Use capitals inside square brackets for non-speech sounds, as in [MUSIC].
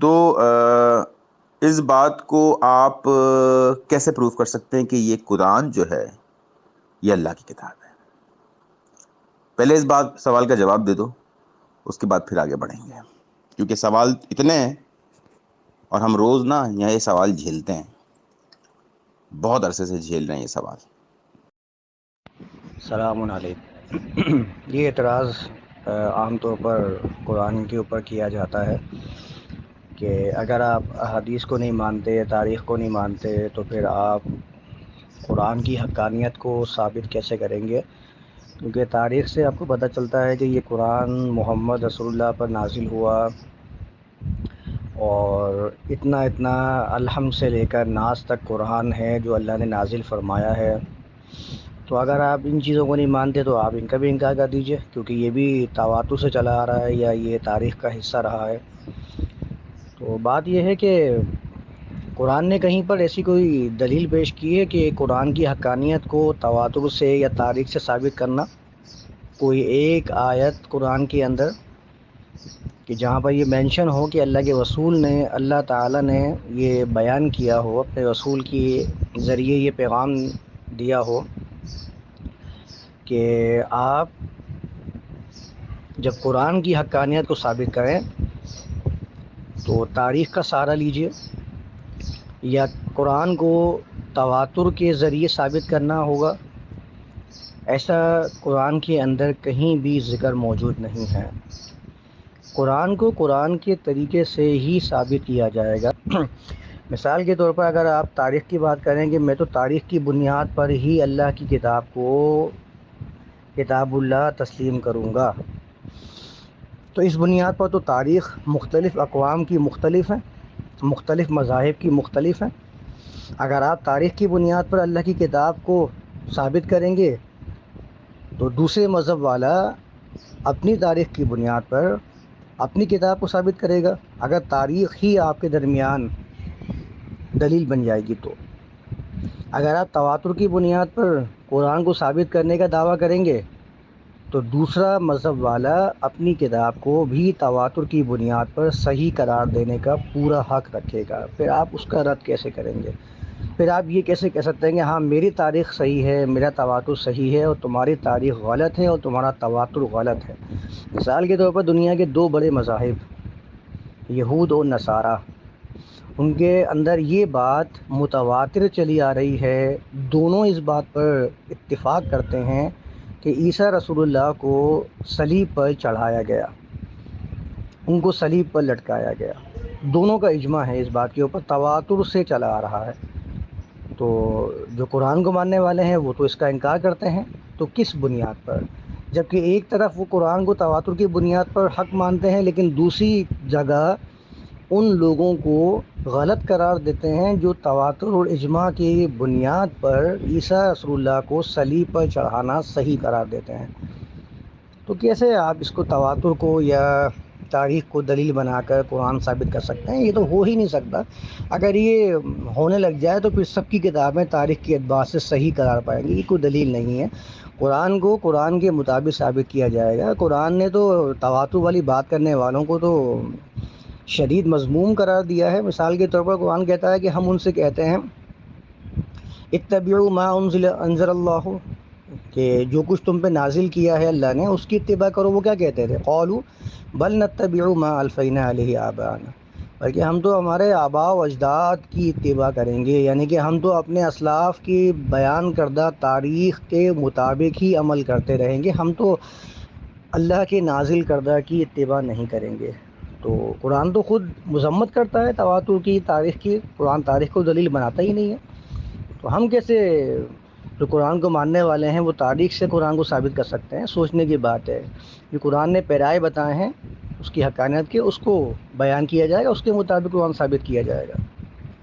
تو اس بات کو آپ کیسے پروف کر سکتے ہیں کہ یہ قرآن جو ہے، یہ اللہ کی کتاب ہے؟ پہلے اس بات، سوال کا جواب دے دو، اس کے بعد پھر آگے بڑھیں گے۔ کیونکہ سوال اتنے ہیں اور ہم روز نا یہاں یہ سوال جھیلتے ہیں۔ بہت عرصے سے جھیل رہے ہیں یہ سوال۔ السلام علیکم۔ یہ اعتراض عام طور پر قرآن کے اوپر کیا جاتا ہے۔ کہ اگر آپ حدیث کو نہیں مانتے، تاریخ کو نہیں مانتے، تو پھر آپ قرآن کی حقانیت کو ثابت کیسے کریں گے؟ کیونکہ تاریخ سے آپ کو پتہ چلتا ہے کہ یہ قرآن محمد رسول اللہ پر نازل ہوا اور اتنا اتنا الحم سے لے کر ناز تک قرآن ہے جو اللہ نے نازل فرمایا ہے۔ تو اگر آپ ان چیزوں کو نہیں مانتے تو آپ ان کا بھی انکار کر دیجیے، کیونکہ یہ بھی تواتر سے چلا آ رہا ہے یا یہ تاریخ کا حصہ رہا ہے۔ تو بات یہ ہے کہ قرآن نے کہیں پر ایسی کوئی دلیل پیش کی ہے کہ قرآن کی حقانیت کو تواتر سے یا تاریخ سے ثابت کرنا کوئی ایک آیت قرآن کے اندر کہ جہاں پر یہ مینشن ہو کہ اللہ کے رسول نے، اللہ تعالیٰ نے یہ بیان کیا ہو، اپنے رسول کی ذریعے یہ پیغام دیا ہو کہ آپ جب قرآن کی حقانیت کو ثابت کریں تو تاریخ کا سہارا لیجیے یا قرآن کو تواتر کے ذریعے ثابت کرنا ہوگا۔ ایسا قرآن کے اندر کہیں بھی ذکر موجود نہیں ہے۔ قرآن کو قرآن کے طریقے سے ہی ثابت کیا جائے گا۔ [CLEARS THROAT] مثال کے طور پر اگر آپ تاریخ کی بات کریں کہ میں تو تاریخ کی بنیاد پر ہی اللہ کی کتاب کو کتاب اللہ تسلیم کروں گا۔ تو اس بنیاد پر تو تاریخ مختلف اقوام کی مختلف ہیں، مختلف مذاہب کی مختلف ہیں۔ اگر آپ تاریخ کی بنیاد پر اللہ کی کتاب کو ثابت کریں گے تو دوسرے مذہب والا اپنی تاریخ کی بنیاد پر اپنی کتاب کو ثابت کرے گا۔ اگر تاریخ ہی آپ کے درمیان دلیل بن جائے گی تو۔ اگر آپ تواتر کی بنیاد پر قرآن کو ثابت کرنے کا دعویٰ کریں گے تو دوسرا مذہب والا اپنی کتاب کو بھی تواتر کی بنیاد پر صحیح قرار دینے کا پورا حق رکھے گا۔ پھر آپ اس کا رد کیسے کریں گے؟ پھر آپ یہ کیسے کہہ سکتے ہیں کہ ہاں میری تاریخ صحیح ہے، میرا تواتر صحیح ہے اور تمہاری تاریخ غلط ہے اور تمہارا تواتر غلط ہے۔ مثال کے طور پر دنیا کے دو بڑے مذاہب، یہود و نصارہ، ان کے اندر یہ بات متواتر چلی آ رہی ہے۔ دونوں اس بات پر اتفاق کرتے ہیں کہ عیسیٰ رسول اللہ کو سلیب پر چڑھایا گیا۔ ان کو سلیب پر لٹکایا گیا۔ دونوں کا اجماع ہے اس بات کے اوپر، تواتر سے چلا آ رہا ہے۔ تو جو قرآن کو ماننے والے ہیں، وہ تو اس کا انکار کرتے ہیں۔ تو کس بنیاد پر؟ جبکہ ایک طرف وہ قرآن کو تواتر کی بنیاد پر حق مانتے ہیں، لیکن دوسری جگہ ان لوگوں کو غلط قرار دیتے ہیں جو تواتر اور اجماع کی بنیاد پر عیسیٰ رسول اللہ کو سلیب پر چڑھانا صحیح قرار دیتے ہیں۔ تو کیسے آپ اس کو تواتر کو یا تاریخ کو دلیل بنا کر قرآن ثابت کر سکتے ہیں؟ یہ تو ہو ہی نہیں سکتا۔ اگر یہ ہونے لگ جائے تو پھر سب کی کتابیں تاریخ کے اعتبار سے صحیح قرار پائیں گی۔ یہ کوئی دلیل نہیں ہے۔ قرآن کو قرآن کے مطابق ثابت کیا جائے گا۔ قرآن نے تو تواتر والی بات کرنے والوں کو تو شدید مضموم قرار دیا ہے۔ مثال کے طور پر قرآن کہتا ہے کہ ہم ان سے کہتے ہیں، اتبعوا ما انزل انزل اللہ، کہ جو کچھ تم پہ نازل کیا ہے اللہ نے، اس کی اتباع کرو۔ وہ کیا کہتے تھے؟ قولو بل نتبع ما الفینا علیہ آبانا بلکہ ہم تو ہمارے آبا و اجداد کی اتباع کریں گے یعنی کہ ہم تو اپنے اسلاف کی بیان کردہ تاریخ کے مطابق ہی عمل کرتے رہیں گے۔ ہم تو اللہ کے نازل کردہ کی اتباع نہیں کریں گے۔ تو قرآن تو خود مذمت کرتا ہے، تواتر کی تاریخ کی، قرآن تاریخ کو دلیل بناتا ہی نہیں ہے۔ تو ہم کیسے جو قرآن کو ماننے والے ہیں، وہ تاریخ سے قرآن کو ثابت کر سکتے ہیں؟ سوچنے کی بات ہے۔ جو قرآن نے پیرائے بتائے ہیں، اس کی حقانیت کے، اس کو بیان کیا جائے گا، اس کے مطابق قرآن ثابت کیا جائے گا۔